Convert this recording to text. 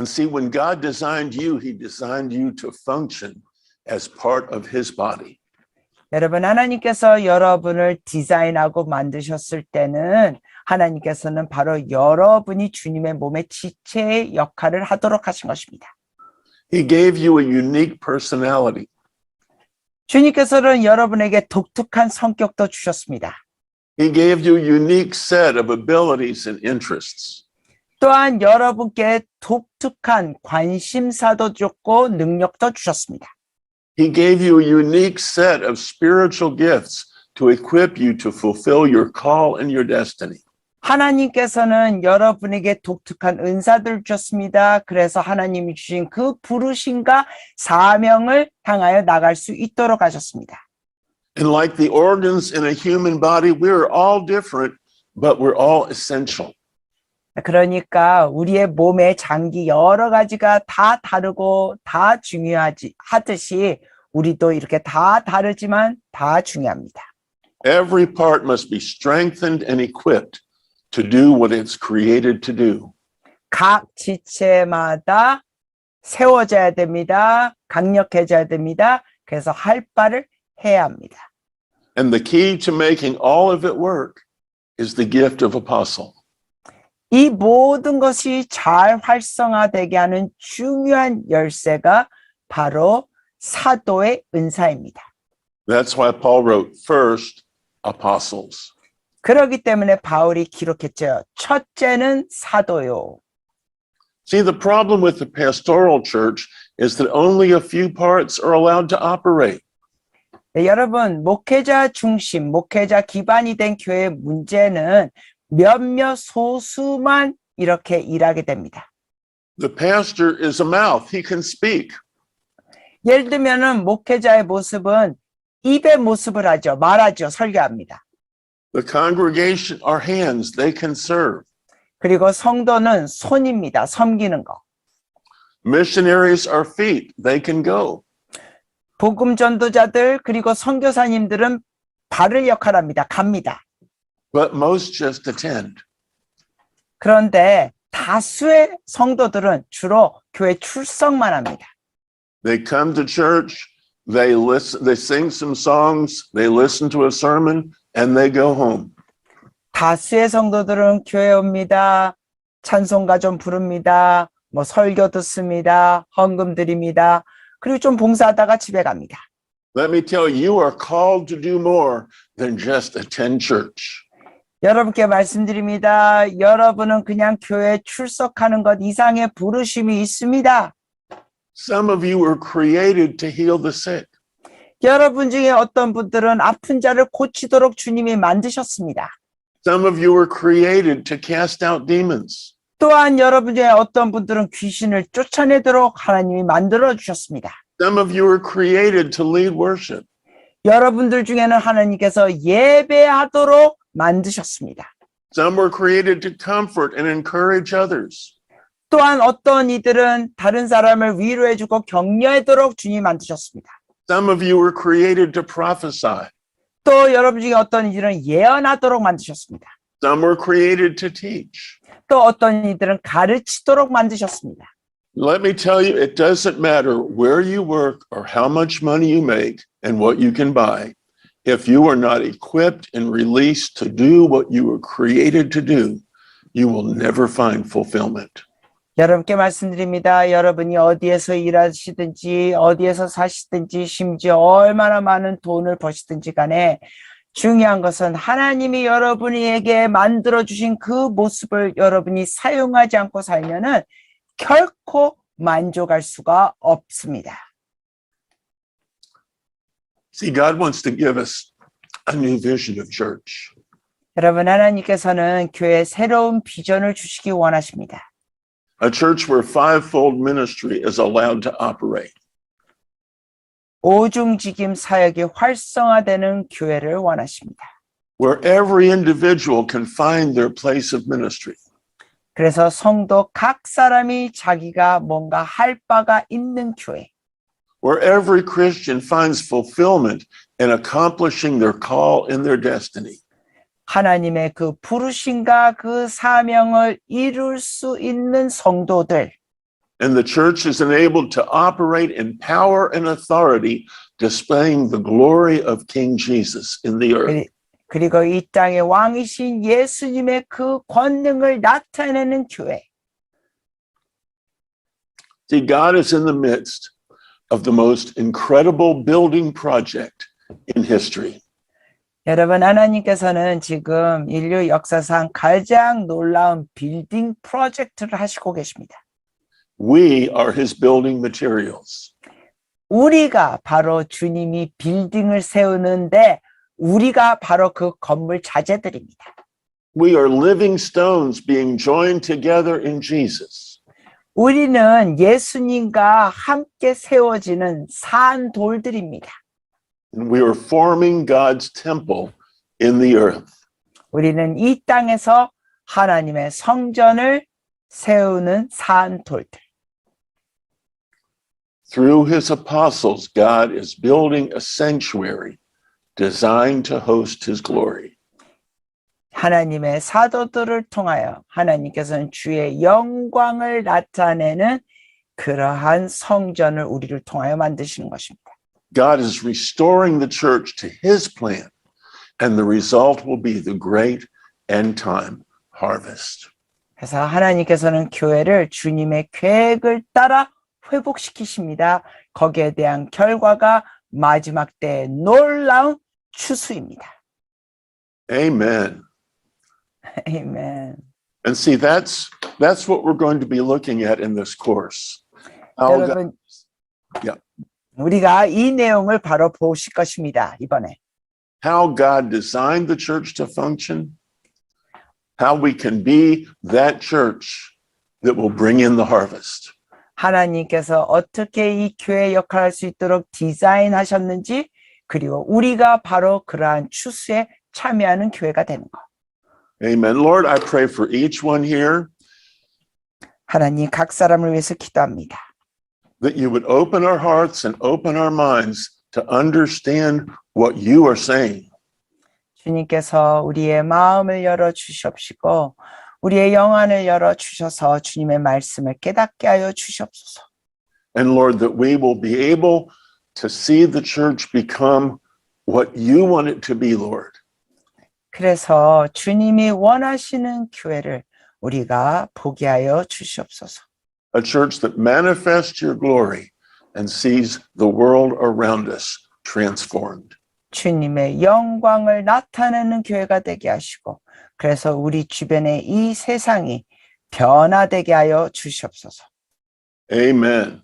And see, when God designed you, he designed you to function as part of his body. 여러분, 하나님께서 여러분을 디자인하고 만드셨을 때는 하나님께서는 바로 여러분이 주님의 몸의 지체의 역할을 하도록 하신 것입니다. He gave you a unique personality. 주님께서는 여러분에게 독특한 성격도 주셨습니다. He gave you a unique set of abilities and interests. 또한 여러분께 독특한 관심사도 줬고 능력도 주셨습니다. He gave you a unique set of spiritual gifts to equip you to fulfill your call and your destiny. 하나님께서는 여러분에게 독특한 은사들 주셨습니다. 그래서 하나님이 주신 그 부르심과 사명을 향하여 나갈 수 있도록 하셨습니다. And like the organs in a human body, we're all different, but we're all essential. 그러니까 우리의 몸의 장기 여러 가지가 다 다르고 다 중요하지 하듯이 우리도 이렇게 다 다르지만 다 중요합니다. Every part must be strengthened and equipped to do what it's created to do. 각 지체마다 세워져야 됩니다. 강력해져야 됩니다. 그래서 할 바를 해야 합니다. And the key to making all of it work is the gift of apostle. 이 모든 것이 잘 활성화되게 하는 중요한 열쇠가 바로 사도의 은사입니다. That's why Paul wrote first apostles. 그렇기 때문에 바울이 기록했죠. 첫째는 사도요. See, the problem with the pastoral church is that only a few parts are allowed to operate. 네, 여러분, 목회자 중심, 목회자 기반이 된 교회의 문제는 몇몇 소수만 이렇게 일하게 됩니다. The pastor is a mouth, he can speak. 예를 들면은 목회자의 모습은 입의 모습을 하죠. 말하죠. 설교합니다. The congregation are hands, they can serve. 그리고 성도는 손입니다. 섬기는 거. Missionaries are feet, they can go. 복음 전도자들 그리고 선교사님들은 발을 역할합니다. 갑니다. But most just attend. 그런데 다수의 성도들은 주로 교회 출석만 합니다. They come to church, they listen, they sing some songs, they listen to a sermon, and they go home. 다수의 성도들은 교회 옵니다. 찬송가 좀 부릅니다. 뭐 설교 듣습니다. 헌금 드립니다. 그리고 좀 봉사하다가 집에 갑니다. Let me tell you, you are called to do more than just attend church. 여러분께 말씀드립니다. 여러분은 그냥 교회 출석하는 것 이상의 부르심이 있습니다. Some of you were created to heal the sick. 여러분 중에 어떤 분들은 아픈 자를 고치도록 주님이 만드셨습니다. Some of you were created to cast out demons. 또한 여러분 중에 어떤 분들은 귀신을 쫓아내도록 하나님이 만들어 주셨습니다. Some of you were created to lead worship. 여러분들 중에는 하나님께서 예배하도록 만드셨습니다. Some were created to comfort and encourage others. 또한 어떤 이들은 다른 사람을 위로해주고 격려하도록 주님 만드셨습니다. Some of you were created to prophesy. 또 여러분 중에 어떤 이들은 예언하도록 만드셨습니다. Some were created to teach. 또 어떤 이들은 가르치도록 만드셨습니다. Let me tell you, it doesn't matter where you work or how much money you make and what you can buy. If you are not equipped and released to do what you were created to do, you will never find fulfillment. 여러분께 말씀드립니다. 여러분이 어디에서 일하시든지 어디에서 사시든지 심지어 얼마나 많은 돈을 버시든지 간에 중요한 것은 하나님이 여러분에게 만들어 주신 그 모습을 여러분이 사용하지 않고 살면은 결코 만족할 수가 없습니다. See, God wants to give us a new vision of church. 여러분 하나님께서는 교회 새로운 비전을 주시기 원하십니다. A church where fivefold ministry is allowed to operate. 오중직임 사역이 활성화되는 교회를 원하십니다. Where every individual can find their place of ministry. 그래서 성도 각 사람이 자기가 뭔가 할 바가 있는 교회. where every Christian finds fulfillment in accomplishing their call and their destiny. 하나님의 그 부르심과 그 사명을 이룰 수 있는 성도들. And the church is enabled to operate in power and authority, displaying the glory of King Jesus in the earth. 그리- 그리고 이 땅의 왕이신 예수님의 그 권능을 나타내는 교회. See, God is in the midst of the most incredible building project in history. 여러분, 하나님께서는 지금 인류 역사상 가장 놀라운 빌딩 프로젝트를 하시고 계십니다. We are his building materials. 우리가 바로 주님이 빌딩을 세우는데 우리가 바로 그 건물 자재들입니다. We are living stones being joined together in Jesus. 우리는 예수님과 함께 세워지는 산 돌들입니다. And we are forming God's temple in the earth. 우리는 이 땅에서 하나님의 성전을 세우는 산 돌들. Through his apostles, God is building a sanctuary designed to host his glory. 하나님의 사도들을 통하여 하나님께서는 주의 영광을 나타내는 그러한 성전을 우리를 통하여 만드시는 것입니다. God is restoring the church to his plan, and the result will be the great end time harvest. 그래서 하나님께서는 교회를 주님의 계획을 따라 회복시키십니다. 거기에 대한 결과가 마지막 때의 놀라운 추수입니다. Amen. 아멘. And see, that's that's what we're going to be looking at in this course. How God- 여러분, Yeah. 우리가 이 내용을 바로 보실 것입니다. 이번에 how God designed the church to function, how we can be that church that will bring in the harvest. 하나님께서 어떻게 이 교회 역할을 할 수 있도록 디자인하셨는지 그리고 우리가 바로 그러한 추수에 참여하는 교회가 되는 것. Amen. Lord, I pray for each one here 하나님 각 사람을 위해서 기도합니다. that you would open our hearts and open our minds to understand what you are saying. 주님께서 우리의 마음을 열어 주시옵시고 우리의 영안을 열어 주셔서 주님의 말씀을 깨닫게 하여 주시옵소서. And Lord, that we will be able to see the church become what you want it to be, Lord. 그래서 주님이 원하시는 교회를 우리가 보게 하여 주시옵소서. A church that manifests your glory and sees the world around us transformed. 주님의 영광을 나타내는 교회가 되게 하시고 그래서 우리 주변의 이 세상이 변화되게 하여 주시옵소서. Amen.